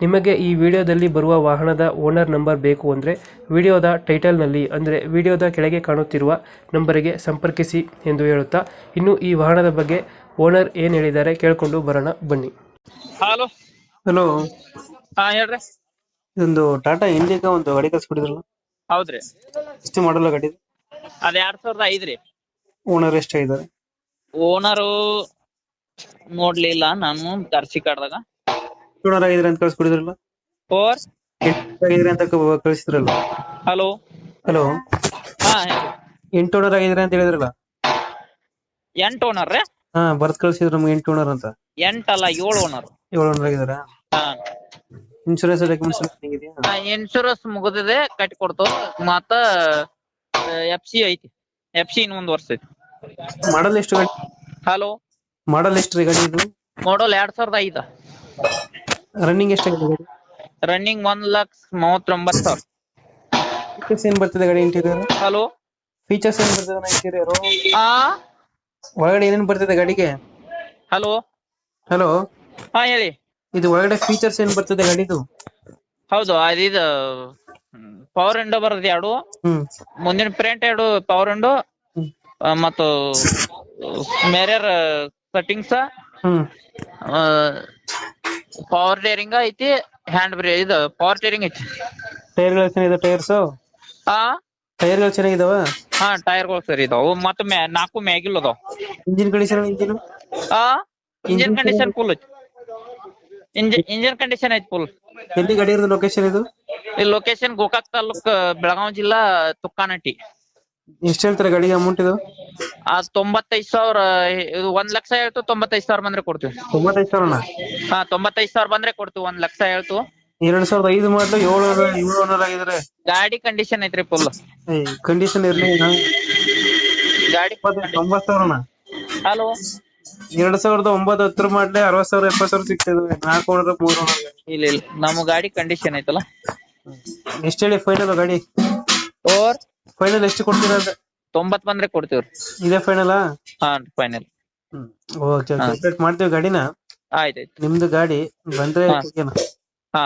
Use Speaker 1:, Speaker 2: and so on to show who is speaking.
Speaker 1: ನಿಮಗೆ ಈ ವಿಡಿಯೋದಲ್ಲಿ ಬರುವ ವಾಹನದ ಓನರ್ ನಂಬರ್ ಬೇಕು ಅಂದರೆ ವಿಡಿಯೋದ ಟೈಟಲ್ನಲ್ಲಿ ಅಂದರೆ ವಿಡಿಯೋದ ಕೆಳಗೆ ಕಾಣುತ್ತಿರುವ ನಂಬರಿಗೆ ಸಂಪರ್ಕಿಸಿ ಎಂದು ಹೇಳುತ್ತಾ ಇನ್ನು ಈ ವಾಹನದ ಬಗ್ಗೆ ಓನರ್ ಏನು ಹೇಳಿದ್ದಾರೆ ಕೇಳಿಕೊಂಡು ಬರೋಣ ಬನ್ನಿ.
Speaker 2: ಹಲೋ.
Speaker 1: ಹಲೋ.
Speaker 2: ಹಾ ಹೇಳ್ರಿ.
Speaker 1: ಇದೊಂದು ಟಾಟಾ ಇಂಡಿಕಾ ಒಂದು ಗಾಡಿ ಕಳ್ಸಿಕೊಡಿದ್ರಲ್ಲ
Speaker 2: ಹೌದ್ರಿ.
Speaker 1: ಎಷ್ಟು ಮಾಡಲ್ಲ ಗಾಡಿ
Speaker 2: ಅದ್ ಎರಡ್ ಸಾವಿರದ ಐದ್ರಿ
Speaker 1: ಓನರ್ ಎಷ್ಟಾಗಿದ್ದಾರೆ
Speaker 2: ಓನರು ನೋಡ್ಲಿಲ್ಲ ನಾನು ದರ್ಶಿ ಕಾರ್ಡ್ದಾಗ
Speaker 1: ಓನರ್ ಆಗಿದ್ರೆ ಅಂತ ಕಳ್ಸಿಕೊಡಿದ್ರಲ್ಲ?
Speaker 2: ಫೋರ್
Speaker 1: ಆಗಿದ್ರೆ ಅಂತ ಕ- ಕಳ್ಸಿದ್ರಲ್ಲ?
Speaker 2: ಹಲೋ
Speaker 1: ಹಲೋ
Speaker 2: ಹಾ
Speaker 1: ಎಂಟು ಓನರ್ ಆಗಿದ್ರೆ ಅಂತ ಹೇಳಿದ್ರಲ್ಲ?
Speaker 2: ಎಂಟ್ ಓನರ್ ರೀ
Speaker 1: ಹಾ ಬರ್ತ್ ಕಳ್ಸಿದ್ರು ನಮ್ಗೆ ಎಂಟು ಓನರ್ ಅಂತ.
Speaker 2: ಎಂಟಲ್ಲ ಏಳು ಓನರ್
Speaker 1: ಏಳ್ ಓನರ್ ಆಗಿದಾರ ಇನ್ಶೂರೆನ್ಸ್ ಡಾಕ್ಯುಮೆಂಟ್ಸ್ ಹೇಗಿದೆಯಾ
Speaker 2: ಇನ್ಶೂರೆನ್ಸ್ ಮುಗಿದಿದೆ ಕಟ್ಟಿ ಕೊಡ್ತು. ಮತ್ತ ಎಫ್ ಸಿ ಐತಿ. ಎಫ್ ಸಿ ಇನ್ ಒಂದ್ ವರ್ಷ ಐತಿ.
Speaker 1: ಮಾಡಲ್ ಎಷ್ಟು ಗಾಡಿ?
Speaker 2: ಹಲೋ
Speaker 1: ಮಾಡಲ್ ಎಷ್ಟು ರೀ ಗಾಡಿ ಇದು?
Speaker 2: ಮಾಡಲ್ ಎರಡ್ ಸಾವಿರದ ಐದ.
Speaker 1: ರನ್ನಿಂಗ್ ಎಷ್ಟಾಗಿದೆ ಗಾಡಿ?
Speaker 2: ರನ್ನಿಂಗ್ ಒಂದ್ ಲಕ್ಷ ಮೂವತ್ತೊಂಬತ್ತು ಸಾವಿರ.
Speaker 1: ಫೀಚರ್ಸ್ ಏನ್ ಬರ್ತದೆ ಗಾಡಿ ಇಂಟೀರಿಯರ್
Speaker 2: ಹಲೋ
Speaker 1: ಫೀಚರ್ಸ್ ಏನ್ ಬರ್ತದೆ ಇಂಟೀರಿಯರ್
Speaker 2: ಆ?
Speaker 1: ಒಳಗಡೆ ಏನೇನ್ ಬರ್ತದೆ ಗಾಡಿಗೆ?
Speaker 2: ಹಲೋ
Speaker 1: ಹಲೋ
Speaker 2: ಹಾ ಹೇಳಿ.
Speaker 1: ಇದು ಒಳಗಡೆ ಫೀಚರ್ಸ್ ಏನ್ ಬರ್ತದೆ ಗಾಡಿದು?
Speaker 2: ಹೌದು ಅದಿದು ಪವರ್ ವಿಂಡೋ ಬರ್ತದೆ ಎರಡು.
Speaker 1: ಹ್ಮ್.
Speaker 2: ಮುಂದಿನ ಪ್ರಿಂಟ್ ಎರಡು ಪವರ್ ವಿಂಡೋ
Speaker 1: ಹ್ಮ್.
Speaker 2: ಮತ್ತು mirror cuttings
Speaker 1: hmm.
Speaker 2: Power steering ಐತಿ ಹ್ಯಾಂಡ್ ಬ್ರೇ ಇದು ಪವರ್ ಟೇರಿಂಗ್ ಐತಿ.
Speaker 1: ಟೈರ್ಗಳು ಚೆನ್ನಾಗಿದೆ ಟೈರ್ಸ್
Speaker 2: ಹಾ
Speaker 1: ಟೈರ್ಗಳು ಚೆನ್ನಾಗಿದಾವ?
Speaker 2: ಹಾ ಟೈರ್ಗಳು ಸರಿ ಇದಾವು. ಮತ್ತೆ ಮ್ಯಾ ನಾಲ್ಕು ಮ್ಯಾಗಿಲ್ ಅದಾವ.
Speaker 1: ಇಂಜಿನ್ ಕಂಡೀಷನ್ ಇಂಜಿನ್
Speaker 2: ಹಾ ಇಂಜಿನ್ ಕಂಡೀಷನ್ ಫುಲ್ ಐತಿ. ಇಂಜಿನ್ ಇಂಜಿನ್ ಕಂಡೀಷನ್ ಐತಿ ಫುಲ್
Speaker 1: ಎಲ್ಲಿ ಗಾಡಿ ಇರೋದು ಲೊಕೇಶನ್ ಇದು?
Speaker 2: ಈ ಲೊಕೇಶನ್ ಗೋಕಾಕ್ ತಾಲೂಕ್ ಬೆಳಗಾವಿ ಜಿಲ್ಲಾ ತುಕ್ಕಾನಟ್ಟಿ.
Speaker 1: ಎಷ್ಟು ಹೇಳ್ತಾರೆ ಗಾಡಿಗೆ ಅಮೌಂಟ್ ಇದು?
Speaker 2: ಆ ತೊಂಬತ್ತೈದ್ ಸಾವಿರ ಇದು ಒಂದ್ ಲಕ್ಷ ಹೇಳ್ತು ತೊಂಬತ್ತೈದು ಸಾವಿರ ಬಂದ್ರೆ ಕೊಡ್ತೀವಿ.
Speaker 1: ತೊಂಬತ್ತೈದು ಸಾವಿರನ?
Speaker 2: ಹಾ ತೊಂಬತ್ತೈದು ಸಾವಿರ ಬಂದ್ರೆ ಕೊಡ್ತೀವಿ ಒಂದ್ ಲಕ್ಷ ಹೇಳ್ತು.
Speaker 1: ಎರಡ್ ಸಾವಿರದ ಐದು ಮಾಡ್ಲು ಏಳು ಏಳು ಓನರ್ ಆಗಿದ್ದಾರೆ
Speaker 2: ಗಾಡಿ ಕಂಡೀಷನ್ ಐತ್ರಿ ಫುಲ್
Speaker 1: ಕಂಡೀಷನ್ ಇರ್ಲಿ
Speaker 2: ಗಾಡಿ
Speaker 1: ತೊಂಬತ್ತು ಸಾವಿರನ?
Speaker 2: ಹಲೋ
Speaker 1: ಎರಡ್ ಸಾವಿರದ ಒಂಬತ್ತು ಹತ್ತರ ಮಾಡ್ಲೆ ಅರವತ್ ಸಾವಿರ ಎಪ್ಪತ್ ಸಾವಿರ ಸಿಗ್ತದೆ ನಾಲ್ಕು ಓನರ್ ಮೂರು ಓನರ್
Speaker 2: ಇಲ್ಲ ಇಲ್ಲ ನಮ್ಮ ಗಾಡಿ ಕಂಡೀಷನ್ ಐತಲ್ಲ.
Speaker 1: ಎಷ್ಟ್ ಹೇಳಿ ಫೈನಲ್ ಗಾಡಿ?
Speaker 2: ಓರ್
Speaker 1: ಫೈನಲ್ ಎಷ್ಟು ಕೊಡ್ತೀರಾ ಅಂತ
Speaker 2: ತೊಂಬತ್ ಬಂದ್ರೆ ಕೊಡ್ತೀವ್ರಿ.
Speaker 1: ಇದೇ ಫೈನಲ್
Speaker 2: ಹಾ ಫೈನಲ್
Speaker 1: ಓಕೆ ಓಕೆ ಮಾಡ್ತೀವಿ ಗಾಡಿನ?
Speaker 2: ಆಯ್ತಾಯ್ತು
Speaker 1: ನಿಮ್ದು ಗಾಡಿ ಬಂದ್ರೆ
Speaker 2: ಹಾ.
Speaker 1: ಓಕೆನಾ
Speaker 2: ಹಾ.